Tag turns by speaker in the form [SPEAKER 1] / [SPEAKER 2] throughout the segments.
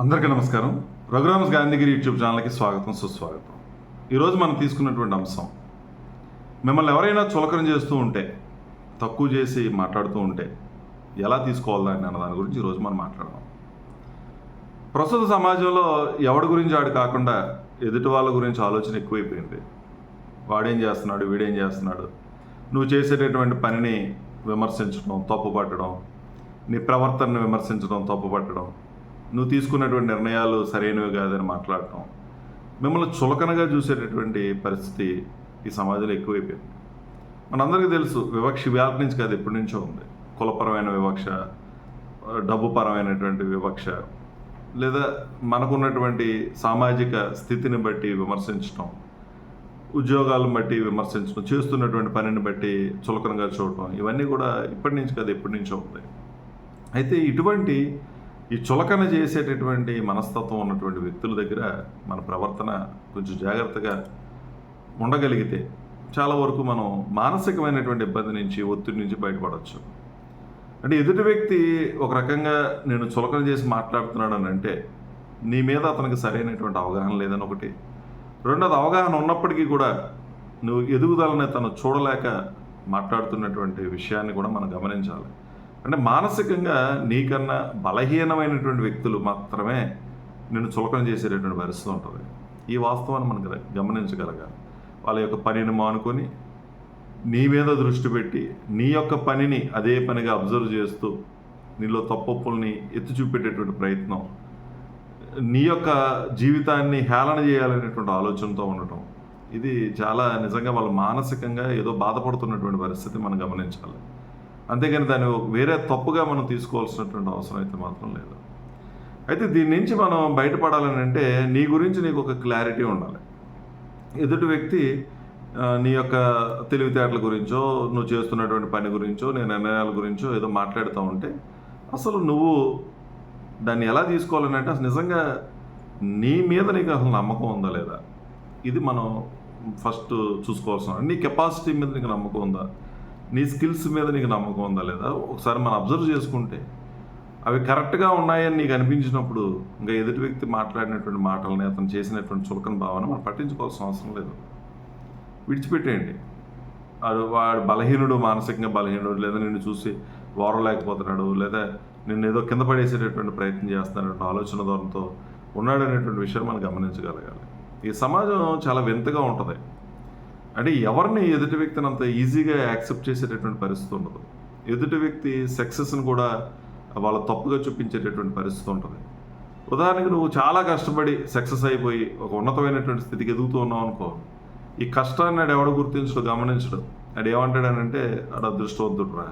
[SPEAKER 1] అందరికీ నమస్కారం. రఘురామ్స్ గాంధీగిరి యూట్యూబ్ ఛానల్కి స్వాగతం సుస్వాగతం. ఈరోజు మనం తీసుకున్నటువంటి అంశం మిమ్మల్ని ఎవరైనా చులకన చేస్తూ ఉంటే తక్కువ చేసి మాట్లాడుతూ ఉంటే ఎలా తీసుకోవాలని అన్న దాని గురించి ఈరోజు మనం మాట్లాడదాం. ప్రస్తుత సమాజంలో ఎవడి గురించి ఆడు కాకుండా ఎదుటి వాళ్ళ గురించి ఆలోచన ఎక్కువైపోయింది. వాడేం చేస్తున్నాడు వీడేం చేస్తున్నాడు నువ్వు చేసేటటువంటి పనిని విమర్శించడం తప్పుపట్టడం నీ ప్రవర్తనను విమర్శించడం తప్పుపట్టడం నువ్వు తీసుకున్నటువంటి నిర్ణయాలు సరైనవి కాదని మాట్లాడటం మిమ్మల్ని చులకనగా చూసేటటువంటి పరిస్థితి ఈ సమాజంలో ఎక్కువైపోయింది. మనందరికీ తెలుసు వివక్ష వ్యాప్ నుంచి కాదు ఎప్పటి నుంచో ఉంది. కులపరమైన వివక్ష డబ్బు పరమైనటువంటి వివక్ష లేదా మనకున్నటువంటి సామాజిక స్థితిని బట్టి విమర్శించడం ఉద్యోగాలను బట్టి విమర్శించడం చేస్తున్నటువంటి పనిని బట్టి చులకనగా చూడటం ఇవన్నీ కూడా ఇప్పటి నుంచి కాదు ఎప్పటి నుంచో ఉంది. అయితే ఇటువంటి ఈ చులకన చేసేటటువంటి మనస్తత్వం ఉన్నటువంటి వ్యక్తుల దగ్గర మన ప్రవర్తన కొంచెం జాగ్రత్తగా ఉండగలిగితే చాలా వరకు మనం మానసికమైనటువంటి ఇబ్బంది నుంచి ఒత్తిడి నుంచి బయటపడవచ్చు. అంటే ఎదుటి వ్యక్తి ఒక రకంగా నేను చులకన చేసి మాట్లాడుతున్నాడు అని అంటే నీ మీద అతనికి సరైనటువంటి అవగాహన లేదని ఒకటి. రెండోది అవగాహన ఉన్నప్పటికీ కూడా నువ్వు ఎదుగుదలని తను చూడలేక మాట్లాడుతున్నటువంటి విషయాన్ని కూడా మనం గమనించాలి. అంటే మానసికంగా నీకన్నా బలహీనమైనటువంటి వ్యక్తులు మాత్రమే నిన్ను చులకన చేసేటటువంటి పరిస్థితి ఉంటుంది. ఈ వాస్తవాన్ని మనం గమనించగలగాలి. వాళ్ళ యొక్క పనిని మానుకొని నీ మీద దృష్టి పెట్టి నీ యొక్క పనిని అదే పనిగా అబ్జర్వ్ చేస్తూ నీలో తప్పొప్పుల్ని ఎత్తి చూపెట్టేటువంటి ప్రయత్నం నీ యొక్క జీవితాన్ని హేళన చేయాలనేటువంటి ఆలోచనతో ఉండటం ఇది చాలా నిజంగా వాళ్ళు మానసికంగా ఏదో బాధపడుతున్నటువంటి పరిస్థితి మనం గమనించాలి. అంతేగాని దాన్ని వేరే తప్పుగా మనం తీసుకోవాల్సినటువంటి అవసరం అయితే మాత్రం లేదు. అయితే దీని నుంచి మనం బయటపడాలని అంటే నీ గురించి నీకు ఒక క్లారిటీ ఉండాలి. ఎదుటి వ్యక్తి నీ యొక్క తెలివితేటల గురించో నువ్వు చేస్తున్నటువంటి పని గురించో నీ నిర్ణయాల గురించో ఏదో మాట్లాడుతూ ఉంటే అసలు నువ్వు దాన్ని ఎలా తీసుకోవాలని అంటే అసలు నిజంగా నీ మీద నీకు అసలు నమ్మకం ఉందా లేదా? ఇది మనం ఫస్ట్ చూసుకోవాల్సిన నీ కెపాసిటీ మీద నీకు నమ్మకం ఉందా? నీ స్కిల్స్ మీద నీకు నమ్మకం ఉందా లేదా? ఒకసారి మనం అబ్జర్వ్ చేసుకుంటే అవి కరెక్ట్గా ఉన్నాయని నీకు అనిపించినప్పుడు ఇంకా ఎదుటి వ్యక్తి మాట్లాడినటువంటి మాటలని అతను చేసినటువంటి చులకన భావన మనం పట్టించుకోవాల్సిన అవసరం లేదు. విడిచిపెట్టేయండి. వాడు వాడు బలహీనుడు మానసికంగా బలహీనుడు లేదా నిన్ను చూసి ఓరలేకపోతున్నాడు లేదా నిన్ను ఏదో కింద పడేసేటటువంటి ప్రయత్నం చేస్తున్నటువంటి ఆలోచన ధోరణితో ఉన్నాడు విషయం మనం గమనించగలగాలి. ఈ సమాజం చాలా వింతగా ఉంటుంది. అంటే ఎవరిని ఎదుటి వ్యక్తిని అంత ఈజీగా యాక్సెప్ట్ చేసేటటువంటి పరిస్థితి ఉండదు. ఎదుటి వ్యక్తి సక్సెస్ని కూడా వాళ్ళ తప్పుగా చూపించేటటువంటి పరిస్థితి ఉంటుంది. ఉదాహరణకు నువ్వు చాలా కష్టపడి సక్సెస్ అయిపోయి ఒక ఉన్నతమైనటువంటి స్థితికి ఎదుగుతూ ఉన్నావు అనుకో ఈ కష్టాన్ని ఆడు ఎవడు గుర్తించడు గమనించడు. ఆడు ఏమంటాడనంటే ఆడు అదృష్టవంతుడురా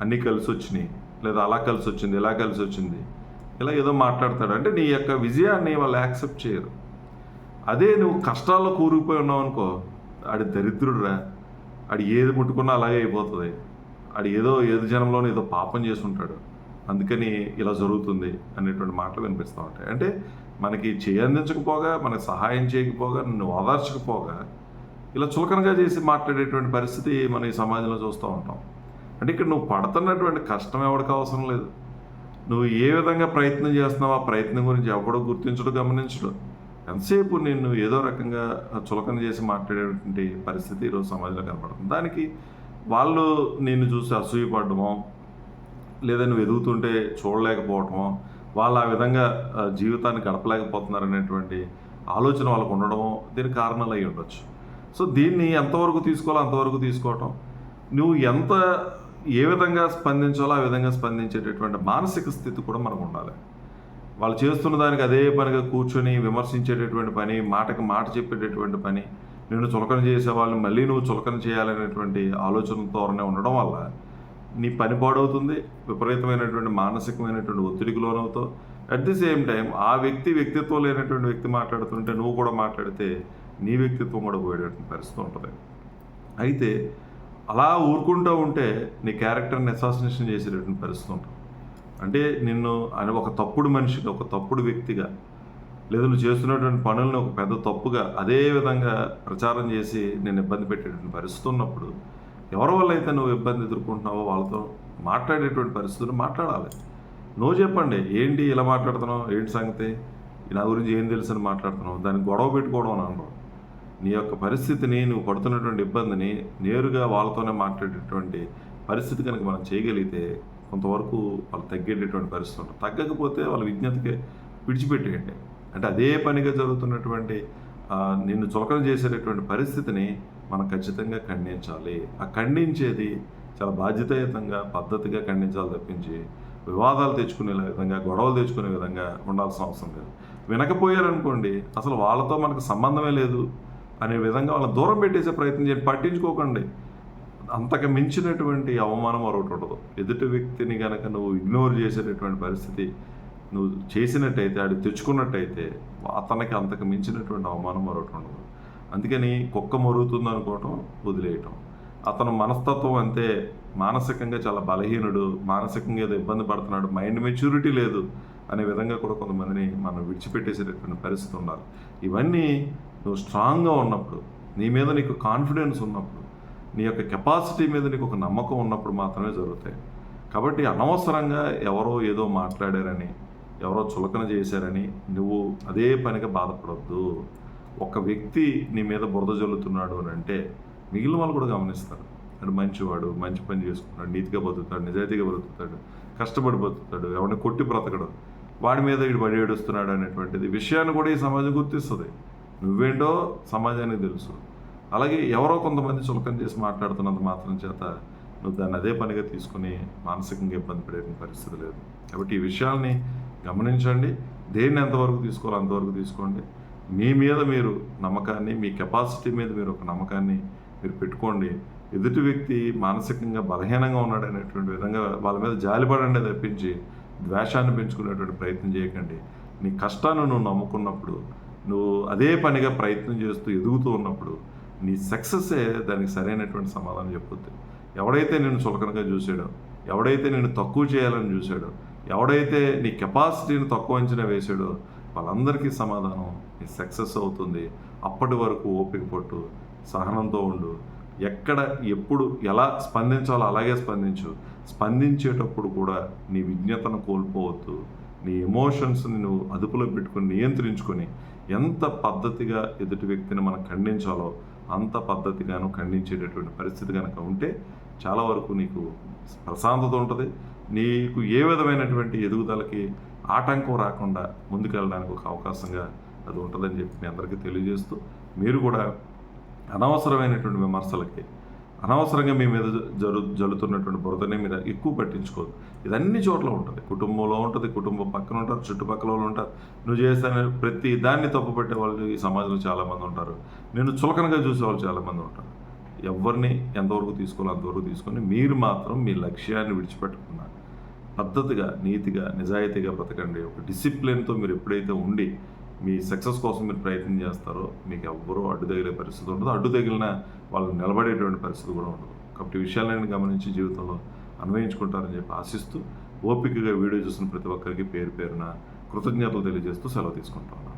[SPEAKER 1] అన్నీ కలిసి వచ్చినాయి లేదా అలా కలిసి వచ్చింది ఇలా కలిసి వచ్చింది. ఇలా ఏదో మాట్లాడతాడు. అంటే నీ యొక్క విజయాన్ని వాళ్ళు యాక్సెప్ట్ చేయరు. అదే నువ్వు కష్టాల్లో కూరుకుపోయి ఉన్నావు అనుకో ఆడి దరిద్రుడురా. ఆడు ఏది ముట్టుకున్నా అలాగే అయిపోతుంది. ఆడు ఏదో ఏదో జనంలోనే ఏదో పాపం చేసి ఉంటాడు అందుకని ఇలా జరుగుతుంది అనేటువంటి మాటలు వినిపిస్తూ ఉంటాయి. అంటే మనకి చేయందించకపోగా మనకి సహాయం చేయకపోగా నువ్వు ఓదార్చకపోగా ఇలా చులకనగా చేసి మాట్లాడేటువంటి పరిస్థితి మనం ఈ సమాజంలో చూస్తూ ఉంటాం. అంటే ఇక్కడ నువ్వు పడుతున్నటువంటి కష్టం ఎవరికి అవసరం లేదు. నువ్వు ఏ విధంగా ప్రయత్నం చేస్తున్నావు ఆ ప్రయత్నం గురించి ఎవడో గుర్తించడం గమనించడు. ఎంతసేపు నిన్ను ఏదో రకంగా చులకన చేసి మాట్లాడేటువంటి పరిస్థితి ఈరోజు సమాజంలో కనపడుతుంది దానికి వాళ్ళు నిన్ను చూసి అసూయపడమో లేదా నువ్వు ఎదుగుతుంటే చూడలేకపోవటమో వాళ్ళు ఆ విధంగా జీవితాన్ని గడపలేకపోతున్నారు అనేటువంటి ఆలోచన వాళ్ళకు ఉండడమో దీనికి కారణాలు అయి ఉండొచ్చు. సో దీన్ని ఎంతవరకు తీసుకోవాలో అంతవరకు తీసుకోవటం. నువ్వు ఎంత ఏ విధంగా స్పందించాలో ఆ విధంగా స్పందించేటటువంటి మానసిక స్థితి కూడా మనకు ఉండాలి. వాళ్ళు చేస్తున్న దానికి అదే పనిగా కూర్చొని విమర్శించేటటువంటి పని మాటకి మాట చెప్పేటటువంటి పని నేను చులకన చేసే వాళ్ళని మళ్ళీ నువ్వు చులకన చేయాలనేటువంటి ఆలోచన ధోరణి ఉండడం వల్ల నీ పని పాడవుతుంది విపరీతమైనటువంటి మానసికమైనటువంటి ఒత్తిడికి లోనవుతావు. అట్ ది సేమ్ టైం ఆ వ్యక్తి వ్యక్తిత్వం లేనటువంటి వ్యక్తి మాట్లాడుతుంటే నువ్వు కూడా మాట్లాడితే నీ వ్యక్తిత్వం కూడా పోయేటువంటి పరిస్థితి ఉంటుంది. అయితే అలా ఊరుకుంటూ ఉంటే నీ క్యారెక్టర్ని అసాసినేషన్ చేసేటటువంటి పరిస్థితి ఉంటుంది. అంటే నిన్ను అని ఒక తప్పుడు మనిషిగా ఒక తప్పుడు వ్యక్తిగా లేదా నువ్వు చేస్తున్నటువంటి పనులను ఒక పెద్ద తప్పుగా అదే విధంగా ప్రచారం చేసి నేను ఇబ్బంది పెట్టేటువంటి పరిస్థితి ఉన్నప్పుడు ఎవరి వల్ల అయితే నువ్వు ఇబ్బంది ఎదుర్కొంటున్నావో వాళ్ళతో మాట్లాడేటువంటి పరిస్థితులు మాట్లాడాలి. నువ్వు చెప్పండి ఏంటి ఇలా మాట్లాడుతున్నావు? ఏంటి సంగతి? నా గురించి ఏం తెలుసు అని మాట్లాడుతున్నావు? దాన్ని గొడవ పెట్టుకోవడం అని అనరు నీ యొక్క పరిస్థితిని నువ్వు పడుతున్నటువంటి ఇబ్బందిని నేరుగా వాళ్ళతోనే మాట్లాడేటువంటి పరిస్థితి కనుక మనం చేయగలిగితే కొంతవరకు వాళ్ళు తగ్గేటటువంటి పరిస్థితి ఉంటుంది. తగ్గకపోతే వాళ్ళ విజ్ఞతకి విడిచిపెట్టేయండి. అంటే అదే పనిగా జరుగుతున్నటువంటి నిన్ను చులకన చేసేటటువంటి పరిస్థితిని మనం ఖచ్చితంగా ఖండించాలి. ఆ ఖండించేది చాలా బాధ్యతాయుతంగా పద్ధతిగా ఖండించాలి తప్పించి వివాదాలు తెచ్చుకునే విధంగా గొడవలు తెచ్చుకునే విధంగా ఉండాల్సిన అవసరం లేదు. వినకపోయారనుకోండి అసలు వాళ్ళతో మనకు సంబంధమే లేదు అనే విధంగా వాళ్ళని దూరం పెట్టేసే ప్రయత్నం చేయండి. పట్టించుకోకండి. అంతకు మించినటువంటి అవమానం మరొకటి ఉండదు. ఎదుటి వ్యక్తిని కనుక నువ్వు ఇగ్నోర్ చేసేటటువంటి పరిస్థితి నువ్వు చేసినట్టయితే ఆడు తెచ్చుకున్నట్టయితే అతనికి అంతకు మించినటువంటి అవమానం మరొకటి ఉండదు. అందుకని కుక్క మరుగుతుంది అనుకోవటం వదిలేయటం. అతను మనస్తత్వం అంతే. మానసికంగా చాలా బలహీనుడు మానసికంగా ఏదో ఇబ్బంది పడుతున్నాడు మైండ్ మెచ్యూరిటీ లేదు అనే విధంగా కూడా కొంతమందిని మనం విడిచిపెట్టేసేటటువంటి పరిస్థితి ఉండాలి. ఇవన్నీ నువ్వు స్ట్రాంగ్గా ఉన్నప్పుడు నీ మీద నీకు కాన్ఫిడెన్స్ ఉన్నప్పుడు నీ యొక్క కెపాసిటీ మీద నీకు ఒక నమ్మకం ఉన్నప్పుడు మాత్రమే జరుగుతాయి. కాబట్టి అనవసరంగా ఎవరో ఏదో మాట్లాడారని ఎవరో చులకన చేశారని నువ్వు అదే పనిగా బాధపడద్దు. ఒక వ్యక్తి నీ మీద బురద జల్లుతున్నాడు అని అంటే మిగిలిన వాళ్ళు కూడా గమనిస్తారు. అంటే మంచివాడు మంచి పని చేసుకున్నాడు నీతిగా బతుకుతాడు నిజాయితీగా బతుకుతాడు కష్టపడి బతుకుతాడు ఎవరిని కొట్టి బ్రతకడు వాడి మీద వీడు బడి ఏడుస్తున్నాడు అనేటువంటిది విషయాన్ని కూడా ఈ సమాజం గుర్తిస్తుంది. నువ్వేంటో సమాజానికి తెలుసు. అలాగే ఎవరో కొంతమంది చులకం చేసి మాట్లాడుతున్నంత మాత్రం చేత నువ్వు దాన్ని అదే పనిగా తీసుకుని మానసికంగా ఇబ్బంది పడే పరిస్థితి లేదు. కాబట్టి ఈ విషయాల్ని గమనించండి. దేన్ని ఎంతవరకు తీసుకోవాలో అంతవరకు తీసుకోండి. మీ మీద మీరు నమ్మకాన్ని మీ కెపాసిటీ మీద మీరు ఒక నమ్మకాన్ని మీరు పెట్టుకోండి. ఎదుటి వ్యక్తి మానసికంగా బలహీనంగా ఉన్నాడు అనేటువంటి విధంగా వాళ్ళ మీద జాలిపడండి తప్పించి ద్వేషాన్ని పెంచుకునేటువంటి ప్రయత్నం చేయకండి. నీ కష్టాన్ని నువ్వు నమ్ముకున్నప్పుడు నువ్వు అదే పనిగా ప్రయత్నం చేస్తూ ఎదుగుతూ ఉన్నప్పుడు నీ సక్సెస్సే దానికి సరైనటువంటి సమాధానం చెప్పొద్దు. ఎవడైతే నేను చులకనగా చూసాడో ఎవడైతే నేను తక్కువ చేయాలని చూశాడో ఎవడైతే నీ కెపాసిటీని తక్కువ అంచనా వేసాడో వాళ్ళందరికీ సమాధానం నీ సక్సెస్ అవుతుంది. అప్పటి వరకు ఓపిక పట్టు సహనంతో ఉండు. ఎక్కడ ఎప్పుడు ఎలా స్పందించాలో అలాగే స్పందించు. స్పందించేటప్పుడు కూడా నీ విజ్ఞతను కోల్పోవద్దు. నీ ఎమోషన్స్ని నువ్వు అదుపులో పెట్టుకొని నియంత్రించుకొని ఎంత పద్ధతిగా ఎదుటి వ్యక్తిని మనం ఖండించాలో అంత పద్ధతిగాను ఖండించేటటువంటి పరిస్థితి కనుక ఉంటే చాలా వరకు నీకు ప్రశాంతత ఉంటుంది. నీకు ఏ విధమైనటువంటి ఎదుగుదలకి ఆటంకం రాకుండా ముందుకెళ్ళడానికి ఒక అవకాశంగా అది ఉంటుందని చెప్పి మీ అందరికీ తెలియజేస్తూ మీరు కూడా అనవసరమైనటువంటి విమర్శలకి అనవసరంగా మీ మీద జరు జరుగుతున్నటువంటి బురదని మీరు ఎక్కువ పట్టించుకోదు ఇది అన్ని చోట్ల ఉంటుంది. కుటుంబంలో ఉంటుంది కుటుంబం పక్కన ఉంటారు చుట్టుపక్కల వాళ్ళు ఉంటారు. నువ్వు చేస్తానే ప్రతి దాన్ని తప్పుపెట్టే వాళ్ళు ఈ సమాజంలో చాలామంది ఉంటారు. నేను చులకనగా చూసే వాళ్ళు చాలామంది ఉంటారు. ఎవరిని ఎంతవరకు తీసుకోవాలో అంతవరకు తీసుకొని మీరు మాత్రం మీ లక్ష్యాన్ని విడిచిపెట్టకుండా పద్ధతిగా నీతిగా నిజాయితీగా బ్రతకండి. ఒక డిసిప్లిన్తో మీరు ఎప్పుడైతే ఉండి మీ సక్సెస్ కోసం మీరు ప్రయత్నం చేస్తారో మీకు ఎవ్వరూ అడ్డు తగిలే పరిస్థితి ఉండదు. అడ్డు తగిలిన వాళ్ళు నిలబడేటువంటి పరిస్థితి కూడా ఉండదు. కాబట్టి విషయాలను గమనించి జీవితంలో అన్వయించుకుంటారని చెప్పి ఆశిస్తూ ఓపికగా వీడియో చూసిన ప్రతి ఒక్కరికి పేరు పేరున కృతజ్ఞతలు తెలియజేస్తూ సెలవు తీసుకుంటాను